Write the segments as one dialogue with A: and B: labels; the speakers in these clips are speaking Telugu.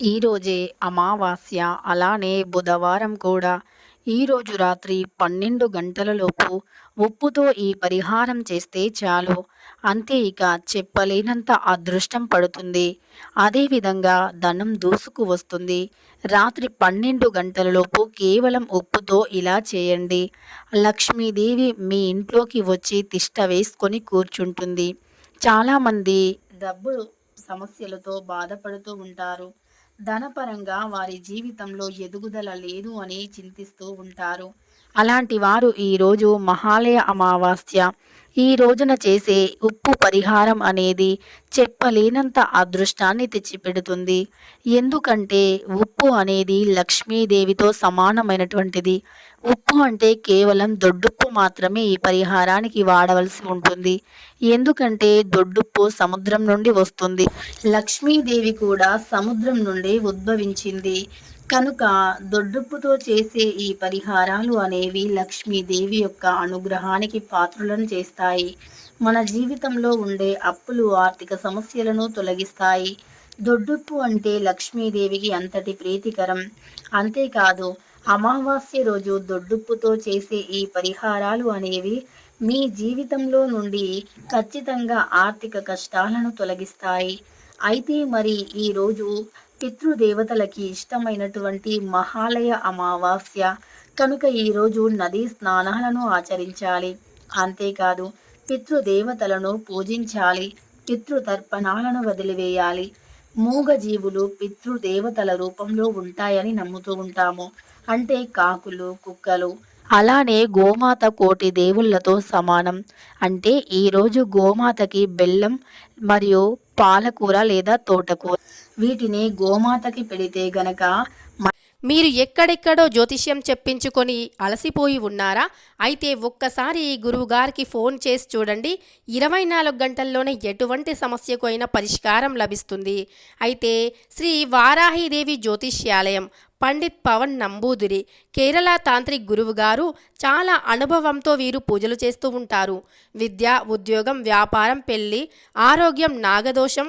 A: ఈరోజే అమావాస్య అలానే బుధవారం కూడా. ఈరోజు రాత్రి పన్నెండు గంటలలోపు ఉప్పుతో ఈ పరిహారం చేస్తే చాలు. అంతే ఇక చెప్పలేనంత అదృష్టం పడుతుంది. అదేవిధంగా ధనం దూసుకు వస్తుంది. రాత్రి పన్నెండు గంటలలోపు కేవలం ఉప్పుతో ఇలా చేయండి. లక్ష్మీదేవి మీ ఇంట్లోకి వచ్చి తిష్ట వేసుకొని కూర్చుంటుంది. చాలామంది డబ్బు సమస్యలతో బాధపడుతూ ఉంటారు. ధనపరంగా వారి జీవితంలో ఎదుగుదల లేదు అని చింతిస్తూ ఉంటారు. అలాంటి వారు ఈరోజు మహాలయ అమావాస్య. ఈ రోజున చేసే ఉప్పు పరిహారం అనేది చెప్పలేనంత అదృష్టాన్ని తెచ్చిపెడుతుంది. ఎందుకంటే ఉప్పు అనేది లక్ష్మీదేవితో సమానమైనటువంటిది. ఉప్పు అంటే కేవలం దొడ్డుప్పు మాత్రమే ఈ పరిహారానికి వాడవలసి ఉంటుంది. ఎందుకంటే దొడ్డుప్పు సముద్రం నుండి వస్తుంది. లక్ష్మీదేవి కూడా సముద్రం నుండి ఉద్భవించింది. కనుక దొడ్డుప్పుతో చేసే ఈ పరిహారాలు అనేవి లక్ష్మీదేవి యొక్క అనుగ్రహానికి పాత్రులను చేస్తాయి. మన జీవితంలో ఉండే అప్పులు ఆర్థిక సమస్యలను తొలగిస్తాయి. దొడ్డుప్పు అంటే లక్ష్మీదేవికి అంతటి ప్రీతికరం. అంతేకాదు అమావాస్య రోజు దొడ్డుప్పుతో చేసే ఈ పరిహారాలు అనేవి మీ జీవితంలో నుండి ఖచ్చితంగా ఆర్థిక కష్టాలను తొలగిస్తాయి. అయితే మరి ఈరోజు పితృదేవతలకి ఇష్టమైనటువంటి మహాలయ అమావాస్య. కనుక ఈరోజు నదీ స్నానాలను ఆచరించాలి. అంతేకాదు పితృదేవతలను పూజించాలి. పితృతర్పణాలను వదిలివేయాలి. మూగజీవులు పితృదేవతల రూపంలో ఉంటాయని నమ్ముతూ ఉంటాము. అంటే కాకులు కుక్కలు అలానే గోమాత కోటి దేవుళ్ళతో సమానం. అంటే ఈరోజు గోమాతకి బెల్లం మరియు పాలకూర లేదా తోటకూర. వీటిని గోమాతకి పెడితే గనక
B: మీరు ఎక్కడెక్కడో జ్యోతిష్యం చెప్పించుకొని అలసిపోయి ఉన్నారా? అయితే ఒక్కసారి ఈ గురువుగారికి ఫోన్ చేసి చూడండి. ఇరవై నాలుగు గంటల్లోనే ఎటువంటి సమస్యకు అయినా పరిష్కారం లభిస్తుంది. అయితే శ్రీ వారాహిదేవి జ్యోతిష్యాలయం పండిత్ పవన్ నంబూదిరి కేరళ తాంత్రిక్ గురువు గారు చాలా అనుభవంతో వీరు పూజలు చేస్తూ ఉంటారు. విద్య ఉద్యోగం వ్యాపారం పెళ్ళి ఆరోగ్యం నాగదోషం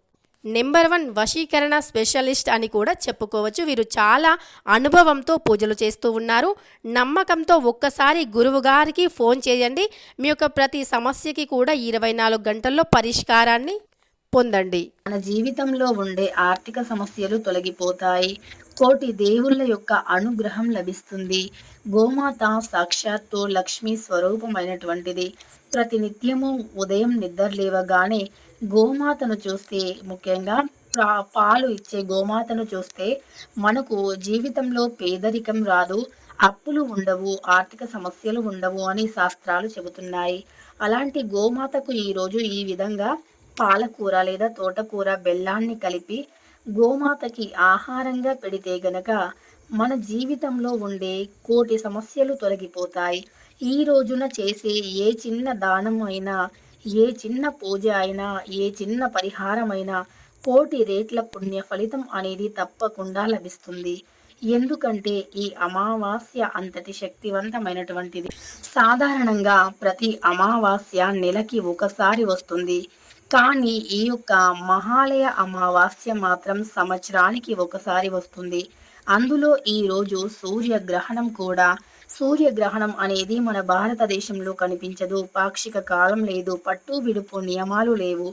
B: నెంబర్ వన్ వశీకరణ స్పెషలిస్ట్ అని కూడా చెప్పుకోవచ్చు. వీరు చాలా అనుభవంతో పూజలు చేస్తూ ఉన్నారు. నమ్మకంతో ఒక్కసారి గురువు గారికి ఫోన్ చేయండి. మీ యొక్క ప్రతి సమస్యకి కూడా ఇరవై నాలుగు గంటల్లో పరిష్కారాన్ని పొందండి.
A: మన జీవితంలో ఉండే ఆర్థిక సమస్యలు తొలగిపోతాయి. కోటి దేవుళ్ళ యొక్క అనుగ్రహం లభిస్తుంది. గోమాత సాక్షాత్తు లక్ష్మీ స్వరూపమైనటువంటిది. ప్రతినిత్యము ఉదయం నిద్ర లేవగానే గోమాతను చూస్తే ముఖ్యంగా పా- పాలు ఇచ్చే గోమాతను చూస్తే మనకు జీవితంలో పేదరికం రాదు అప్పులు ఉండవు ఆర్థిక సమస్యలు ఉండవు అని శాస్త్రాలు చెబుతున్నాయి. అలాంటి గోమాతకు ఈరోజు ఈ విధంగా పాలకూర లేదా తోటకూర బెల్లాన్ని కలిపి గోమాతకి ఆహారంగా పెడితే గనక మన జీవితంలో ఉండే కోటి సమస్యలు తొలగిపోతాయి. ఈ రోజున చేసే ఏ చిన్న దానం అయినా ఏ చిన్న పూజ అయినా ఏ చిన్న పరిహారం అయినా కోటి రేట్ల పుణ్య ఫలితం అనేది తప్పకుండా లభిస్తుంది. ఎందుకంటే ఈ అమావాస్య అంతటి శక్తివంతమైనటువంటిది. సాధారణంగా ప్రతి అమావాస్య నెలకి ఒకసారి వస్తుంది. కానీ ఈ యొక్క మహాలయ అమావాస్య మాత్రం సంవత్సరానికి ఒకసారి వస్తుంది. అందులో ఈరోజు సూర్యగ్రహణం కూడా సూర్యగ్రహణం అనేది మన భారతదేశంలో కనిపించదు. పాక్షిక కాలం లేదు పట్టు విడుపు నియమాలు లేవు.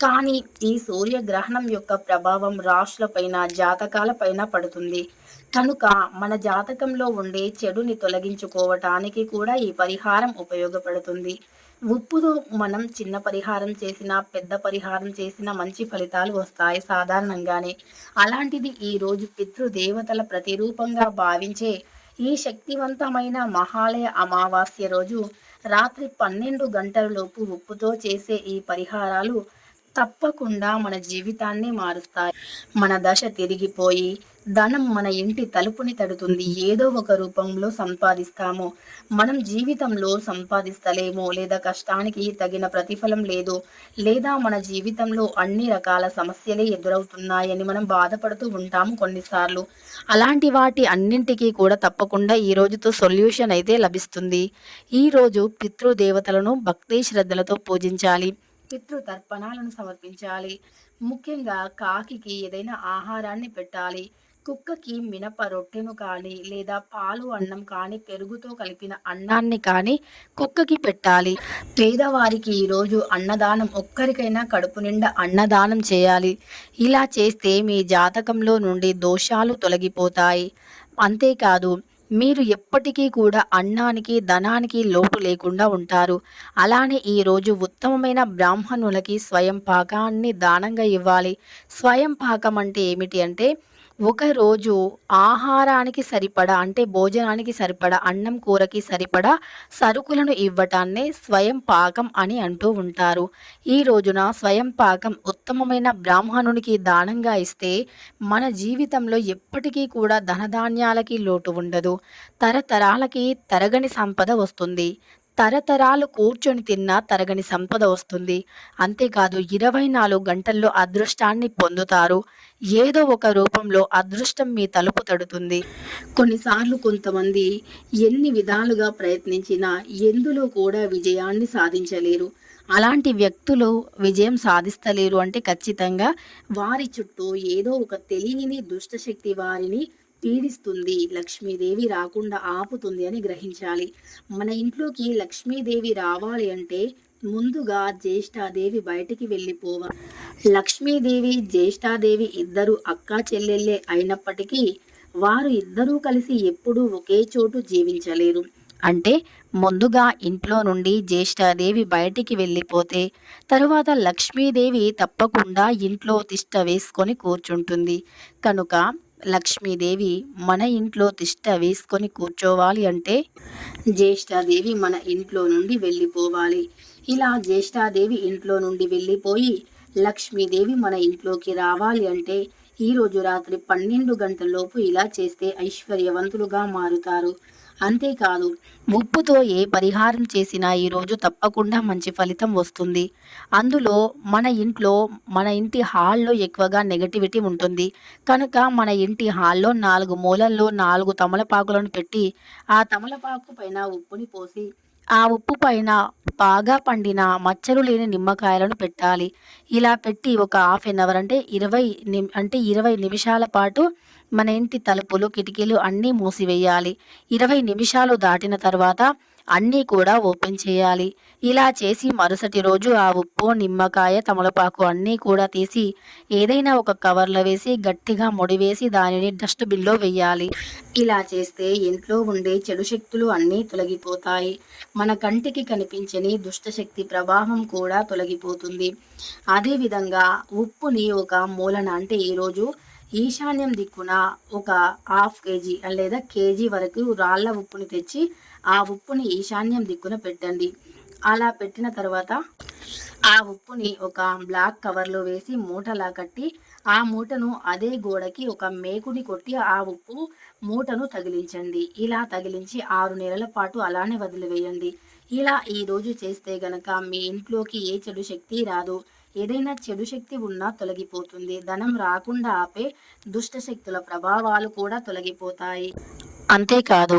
A: కానీ ఈ సూర్యగ్రహణం యొక్క ప్రభావం రాశులపైన జాతకాలపైన పడుతుంది. కనుక మన జాతకంలో ఉండే చెడుని తొలగించుకోవటానికి కూడా ఈ పరిహారం ఉపయోగపడుతుంది. ఉప్పుతో మనం చిన్న పరిహారం చేసినా పెద్ద పరిహారం చేసినా మంచి ఫలితాలు వస్తాయి సాధారణంగానే. అలాంటిది ఈ రోజు పితృదేవతల ప్రతిరూపంగా భావించే ఈ శక్తివంతమైన మహాలయ అమావాస్య రోజు రాత్రి పన్నెండు గంటలలోపు ఉప్పుతో చేసే ఈ పరిహారాలు తప్పకుండా మన జీవితాన్ని మారుస్తాయి. మన దశ తిరిగిపోయి ధనం మన ఇంటి తలుపుని తడుతుంది. ఏదో ఒక రూపంలో సంపాదిస్తాము. మనం జీవితంలో సంపాదిస్తలేము లేదా కష్టానికి తగిన ప్రతిఫలం లేదు లేదా మన జీవితంలో అన్ని రకాల సమస్యలే ఎదురవుతున్నాయని మనం బాధపడుతూ ఉంటాము కొన్నిసార్లు. అలాంటి వాటి అన్నింటికీ కూడా తప్పకుండా ఈ రోజుతో సొల్యూషన్ అయితే లభిస్తుంది. ఈ రోజు పితృదేవతలను భక్తి శ్రద్ధలతో పూజించాలి. పితృ తర్పణాలను సమర్పించాలి. ముఖ్యంగా కాకికి ఏదైనా ఆహారాన్ని పెట్టాలి. కుక్కకి మినప రొట్టెను కానీ లేదా పాలు అన్నం కానీ పెరుగుతో కలిపిన అన్నాన్ని కానీ కుక్కకి పెట్టాలి. పేదవారికి ఈరోజు అన్నదానం ఒక్కరికైనా కడుపు నిండా అన్నదానం చేయాలి. ఇలా చేస్తే మీ జాతకంలో నుండి దోషాలు తొలగిపోతాయి. అంతేకాదు మీరు ఎప్పటికీ కూడా అన్నానికి ధనానికి లోటు లేకుండా ఉంటారు. అలానే ఈరోజు ఉత్తమమైన బ్రాహ్మణులకి స్వయం పాకాన్ని దానంగా ఇవ్వాలి. స్వయం పాకం అంటే ఏమిటి అంటే ఒకరోజు ఆహారానికి సరిపడా అంటే భోజనానికి సరిపడా అన్నం కూరకి సరిపడా సరుకులను ఇవ్వటాన్నే స్వయం పాకం అని అంటూ ఉంటారు. ఈ రోజున స్వయం పాకం ఉత్తమమైన బ్రాహ్మణునికి దానంగా ఇస్తే మన జీవితంలో ఎప్పటికీ కూడా ధనధాన్యాలకి లోటు ఉండదు. తరతరాలకి తరగని సంపద వస్తుంది. తరతరాలు కూర్చొని తిన్నా తరగని సంపద వస్తుంది. అంతేకాదు ఇరవై నాలుగు గంటల్లో అదృష్టాన్ని పొందుతారు. ఏదో ఒక రూపంలో అదృష్టం మీ తలుపు తడుతుంది. కొన్నిసార్లు కొంతమంది ఎన్ని విధాలుగా ప్రయత్నించినా ఎందులో కూడా విజయాన్ని సాధించలేరు. అలాంటి వ్యక్తులు విజయం సాధిస్తలేరు అంటే ఖచ్చితంగా వారి చుట్టూ ఏదో ఒక తెలియని దుష్టశక్తి వారిని పీడిస్తుంది లక్ష్మీదేవి రాకుండా ఆపుతుంది అని గ్రహించాలి. మన ఇంట్లోకి లక్ష్మీదేవి రావాలి అంటే ముందుగా జ్యేష్ఠాదేవి బయటికి వెళ్ళిపోవాలి లక్ష్మీదేవి జ్యేష్ఠాదేవి ఇద్దరు అక్కా చెల్లెళ్ళే అయినప్పటికీ వారు ఇద్దరూ కలిసి ఎప్పుడూ ఒకే చోటు జీవించలేరు అంటే ముందుగా ఇంట్లో నుండి జ్యేష్ఠాదేవి బయటికి వెళ్ళిపోతే తరువాత లక్ష్మీదేవి తప్పకుండా ఇంట్లో తిష్ట వేసుకొని కూర్చుంటుంది. కనుక లక్ష్మీదేవి మన ఇంట్లో తిష్ట వేసుకొని కూర్చోవాలి అంటే జ్యేష్ఠాదేవి మన ఇంట్లో నుండి వెళ్ళిపోవాలి. ఇలా జ్యేష్ఠాదేవి ఇంట్లో నుండి వెళ్ళిపోయి లక్ష్మీదేవి మన ఇంట్లోకి రావాలి అంటే ఈరోజు రాత్రి పన్నెండు గంటలలోపు ఇలా చేస్తే ఐశ్వర్యవంతులుగా మారుతారు. అంతేకాదు ఉప్పుతో ఏ పరిహారం చేసినా ఈరోజు తప్పకుండా మంచి ఫలితం వస్తుంది. అందులో మన ఇంట్లో మన ఇంటి హాల్లో ఎక్కువగా నెగటివిటీ ఉంటుంది. కనుక మన ఇంటి హాల్లో నాలుగు మూలల్లో నాలుగు తమలపాకులను పెట్టి ఆ తమలపాకు పైన ఉప్పుని పోసి ఆ ఉప్పు పైన బాగా పండిన మచ్చలు లేని నిమ్మకాయలను పెట్టాలి. ఇలా పెట్టి ఒక హాఫ్ అన్ అవర్ అంటే ఇరవై అంటే ఇరవై నిమిషాల పాటు మన ఇంటి తలుపులు కిటికీలు అన్నీ మూసివేయాలి. ఇరవై నిమిషాలు దాటిన తర్వాత అన్నీ కూడా ఓపెన్ చేయాలి. ఇలా చేసి మరుసటి రోజు ఆ ఉప్పు నిమ్మకాయ తమలపాకు అన్నీ కూడా తీసి ఏదైనా ఒక కవర్లో వేసి గట్టిగా ముడివేసి దానిని డస్ట్బిన్లో వేయాలి. ఇలా చేస్తే ఇంట్లో ఉండే చెడు శక్తులు అన్నీ తొలగిపోతాయి. మన కంటికి కనిపించని దుష్టశక్తి ప్రభావం కూడా తొలగిపోతుంది. అదేవిధంగా ఉప్పుని ఒక మూలన అంటే ఈరోజు ఈశాన్యం దిక్కున ఒక హాఫ్ కేజీ లేదా కేజీ వరకు రాళ్ళ ఉప్పుని తెచ్చి ఆ ఉప్పుని ఈశాన్యం దిక్కున పెట్టండి. అలా పెట్టిన తర్వాత ఆ ఉప్పుని ఒక బ్లాక్ కవర్లో వేసి మూటలా కట్టి ఆ మూటను అదే గోడకి ఒక మేకుని కొట్టి ఆ ఉప్పు మూటను తగిలించండి. ఇలా తగిలించి ఆరు నెలల పాటు అలానే వదిలివేయండి. ఇలా ఈ రోజు చేస్తే గనక మీ ఇంట్లోకి ఏ చెడు శక్తి రాదు. ఏదైనా చెడు శక్తి ఉన్నా తొలగిపోతుంది. ధనం రాకుండా ఆపే దుష్ట శక్తుల ప్రభావాలు కూడా తొలగిపోతాయి. అంతేకాదు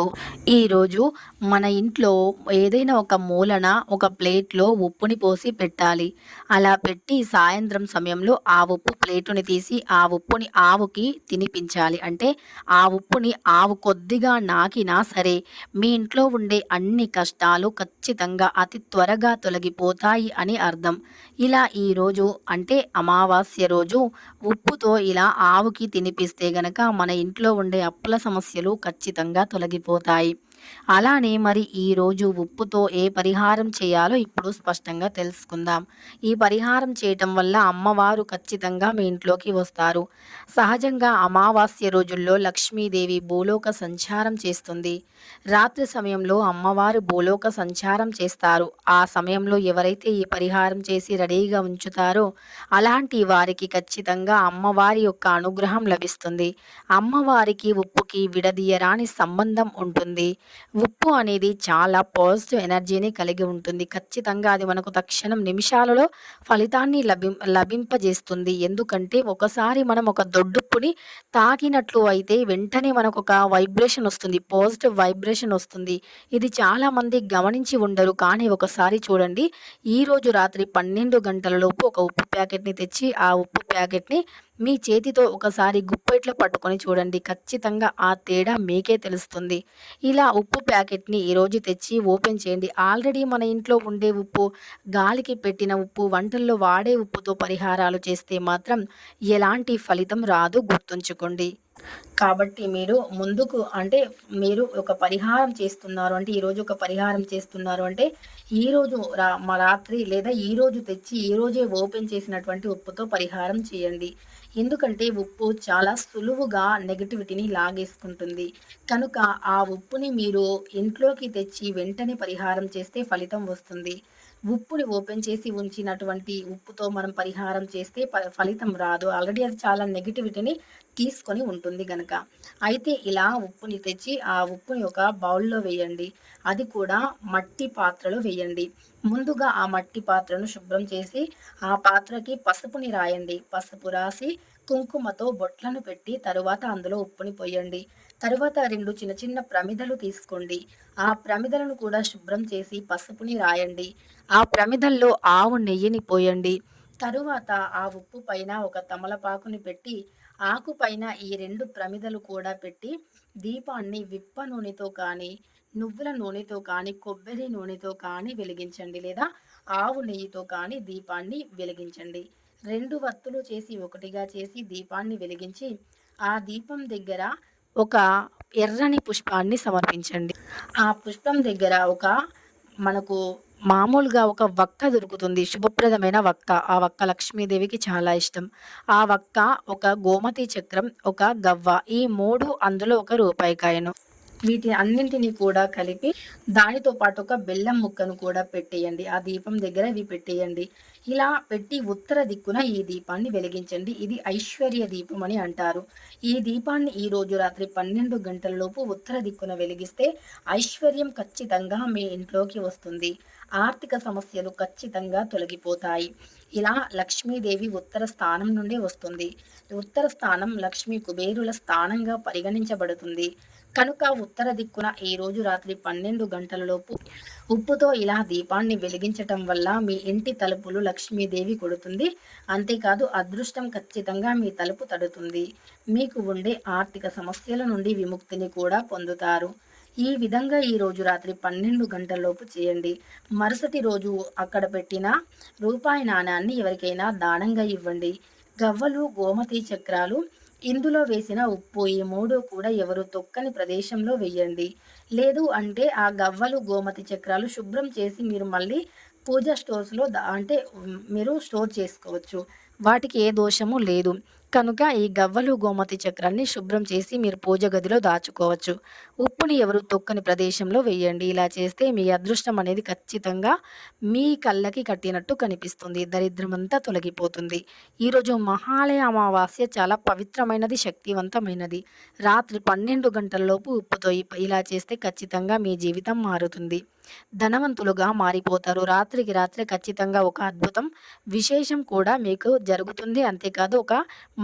A: ఈరోజు మన ఇంట్లో ఏదైనా ఒక మూలన ఒక ప్లేట్లో ఉప్పుని పోసి పెట్టాలి. అలా పెట్టి సాయంత్రం సమయంలో ఆ ఉప్పు ప్లేటుని తీసి ఆ ఉప్పుని ఆవుకి తినిపించాలి. అంటే ఆ ఉప్పుని ఆవు కొద్దిగా నాకినా సరే మీ ఇంట్లో ఉండే అన్ని కష్టాలు ఖచ్చితంగా అతి త్వరగా తొలగిపోతాయి అని అర్థం. ఇలా ఈరోజు అంటే అమావాస్య రోజు ఉప్పుతో ఇలా ఆవుకి తినిపిస్తే గనక మన ఇంట్లో ఉండే అప్పుల సమస్యలు ఖచ్చితంగా తొలగిపోతాయి. అలానే మరి ఈరోజు ఉప్పుతో ఏ పరిహారం చేయాలో ఇప్పుడు స్పష్టంగా తెలుసుకుందాం. ఈ పరిహారం చేయటం వల్ల అమ్మవారు ఖచ్చితంగా మీ ఇంట్లోకి వస్తారు. సహజంగా అమావాస్య రోజుల్లో లక్ష్మీదేవి భూలోక సంచారం చేస్తుంది. రాత్రి సమయంలో అమ్మవారు భూలోక సంచారం చేస్తారు. ఆ సమయంలో ఎవరైతే ఈ పరిహారం చేసి రెడీగా ఉంచుతారో అలాంటి వారికి ఖచ్చితంగా అమ్మవారి యొక్క అనుగ్రహం లభిస్తుంది. అమ్మవారికి ఉప్పుకి విడదీయరాని సంబంధం ఉంటుంది. ఉప్పు అనేది చాలా పాజిటివ్ ఎనర్జీని కలిగి ఉంటుంది. ఖచ్చితంగా అది మనకు తక్షణం నిమిషాలలో ఫలితాన్ని లభి లభింపజేస్తుంది. ఎందుకంటే ఒకసారి మనం ఒక దొడ్డుప్పుని తాకినట్లు అయితే వెంటనే మనకు ఒక వైబ్రేషన్ వస్తుంది. పాజిటివ్ వైబ్రేషన్ వస్తుంది. ఇది చాలామంది గమనించి ఉండరు. కానీ ఒకసారి చూడండి ఈరోజు రాత్రి పన్నెండు గంటలలోపు ఒక ఉప్పు ప్యాకెట్ని తెచ్చి ఆ ఉప్పు ప్యాకెట్ని మీ చేతితో ఒకసారి గుప్పెట్లో పట్టుకొని చూడండి. ఖచ్చితంగా ఆ తేడా మీకే తెలుస్తుంది. ఇలా ఉప్పు ప్యాకెట్ని ఈరోజు తెచ్చి ఓపెన్ చేయండి. ఆల్రెడీ మన ఇంట్లో ఉండే ఉప్పు గాలికి పెట్టిన ఉప్పు వంటల్లో వాడే ఉప్పుతో పరిహారాలు చేస్తే మాత్రం ఎలాంటి ఫలితం రాదు గుర్తుంచుకోండి. కాబట్టి మీరు ముందుకు అంటే మీరు ఒక పరిహారం చేస్తున్నారు అంటే ఈరోజు ఒక పరిహారం చేస్తున్నారు అంటే ఈరోజు రా మా రాత్రి లేదా ఈరోజు తెచ్చి ఈరోజే ఓపెన్ చేసినటువంటి ఉప్పుతో పరిహారం చేయండి. ఎందుకంటే ఉప్పు చాలా సులువుగా నెగటివిటీని లాగేసుకుంటుంది. కనుక ఆ ఉప్పుని మీరు ఇంట్లోకి తెచ్చి వెంటనే పరిహారం చేస్తే ఫలితం వస్తుంది. ఉప్పుని ఓపెన్ చేసి ఉంచినటువంటి ఉప్పుతో మనం పరిహారం చేస్తే ఫలితం రాదు. ఆల్రెడీ అది చాలా నెగిటివిటీని తీసుకొని ఉంటుంది గనక. అయితే ఇలా ఉప్పుని తెచ్చి ఆ ఉప్పుని ఒక బౌల్లో వేయండి. అది కూడా మట్టి పాత్రలో వేయండి. ముందుగా ఆ మట్టి పాత్రను శుభ్రం చేసి ఆ పాత్రకి పసుపుని రాయండి. పసుపు రాసి కుంకుమతో బొట్లను పెట్టి తరువాత అందులో ఉప్పుని పోయండి. తరువాత రెండు చిన్న చిన్న ప్రమిదలు తీసుకోండి. ఆ ప్రమిదలను కూడా శుభ్రం చేసి పసుపుని రాయండి. ఆ ప్రమిదల్లో ఆవు నెయ్యిని పోయండి. తరువాత ఆ ఉప్పు పైన ఒక తమలపాకుని పెట్టి ఆకు పైన ఈ రెండు ప్రమిదలు కూడా పెట్టి దీపాన్ని విప్ప నూనెతో కానీ నువ్వుల నూనెతో కానీ కొబ్బరి నూనెతో కానీ వెలిగించండి లేదా ఆవు నెయ్యితో కానీ దీపాన్ని వెలిగించండి. రెండు వత్తులు చేసి ఒకటిగా చేసి దీపాన్ని వెలిగించి ఆ దీపం దగ్గర ఒక ఎర్రని పుష్పాన్ని సమర్పించండి. ఆ పుష్పం దగ్గర ఒక మనకు మామూలుగా ఒక వక్క దొరుకుతుంది. శుభప్రదమైన వక్క. ఆ వక్క లక్ష్మీదేవికి చాలా ఇష్టం. ఆ వక్క ఒక గోమతి చక్రం ఒక గవ్వ. ఈ మూడు అందులో ఒక రూపాయి కాయను వీటి అన్నింటినీ కూడా కలిపి దానితో పాటు ఒక బెల్లం ముక్కను కూడా పెట్టేయండి. ఆ దీపం దగ్గర ఇవి పెట్టేయండి. ఇలా పెట్టి ఉత్తర దిక్కున ఈ దీపాన్ని వెలిగించండి. ఇది ఐశ్వర్య దీపం అని అంటారు. ఈ దీపాన్ని ఈ రోజు రాత్రి పన్నెండు గంటలలోపు ఉత్తర దిక్కున వెలిగిస్తే ఐశ్వర్యం ఖచ్చితంగా మీ ఇంట్లోకి వస్తుంది. ఆర్థిక సమస్యలు ఖచ్చితంగా తొలగిపోతాయి. ఇలా లక్ష్మీదేవి ఉత్తర స్థానం నుండి వస్తుంది. ఉత్తర స్థానం లక్ష్మీ కుబేరుల స్థానంగా పరిగణించబడుతుంది. కనుక ఉత్తర దిక్కున ఈ రోజు రాత్రి పన్నెండు గంటలలోపు ఉప్పుతో ఇలా దీపాన్ని వెలిగించటం వల్ల మీ ఇంటి తలుపులు లక్ష్మీదేవి కొడుతుంది. అంతేకాదు అదృష్టం ఖచ్చితంగా మీ తలుపు తడుతుంది. మీకు ఉండే ఆర్థిక సమస్యల నుండి విముక్తిని కూడా పొందుతారు. ఈ విధంగా ఈ రోజు రాత్రి పన్నెండు గంటలలోపు చేయండి. మరుసటి రోజు అక్కడ పెట్టిన రూపాయి నాణాన్ని ఎవరికైనా దానంగా ఇవ్వండి. గవ్వలు గోమతి చక్రాలు ఇందులో వేసిన ఉప్పు ఈ మూడు కూడా ఎవరు తొక్కని ప్రదేశంలో వేయండి. లేదు అంటే ఆ గవ్వలు గోమతి చక్రాలు శుభ్రం చేసి మీరు మళ్ళీ పూజ స్టోర్స్లో అంటే మీరు స్టోర్ చేసుకోవచ్చు. వాటికి ఏ దోషము లేదు. కనుక ఈ గవ్వలు గోమతి చక్రాన్ని శుభ్రం చేసి మీరు పూజ గదిలో దాచుకోవచ్చు. ఉప్పుని ఎవరు తొక్కని ప్రదేశంలో వేయండి. ఇలా చేస్తే మీ అదృష్టం అనేది ఖచ్చితంగా మీ కళ్ళకి కట్టినట్టు కనిపిస్తుంది. దరిద్రమంతా తొలగిపోతుంది. ఈరోజు మహాలయ అమావాస్య చాలా పవిత్రమైనది శక్తివంతమైనది. రాత్రి పన్నెండు గంటలలోపు ఉప్పుతో ఇలా చేస్తే ఖచ్చితంగా మీ జీవితం మారుతుంది. ధనవంతులుగా మారిపోతారు. రాత్రికి రాత్రి ఖచ్చితంగా ఒక అద్భుతం విశేషం కూడా మీకు జరుగుతుంది. అంతేకాదు ఒక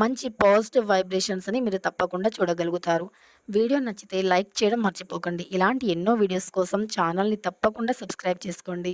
A: మంచి పాజిటివ్ వైబ్రేషన్స్ని మీరు తప్పకుండా చూడగలుగుతారు. వీడియో నచ్చితే లైక్ చేయడం మర్చిపోకండి. ఇలాంటి ఎన్నో వీడియోస్ కోసం ఛానల్ని తప్పకుండా సబ్స్క్రైబ్ చేసుకోండి.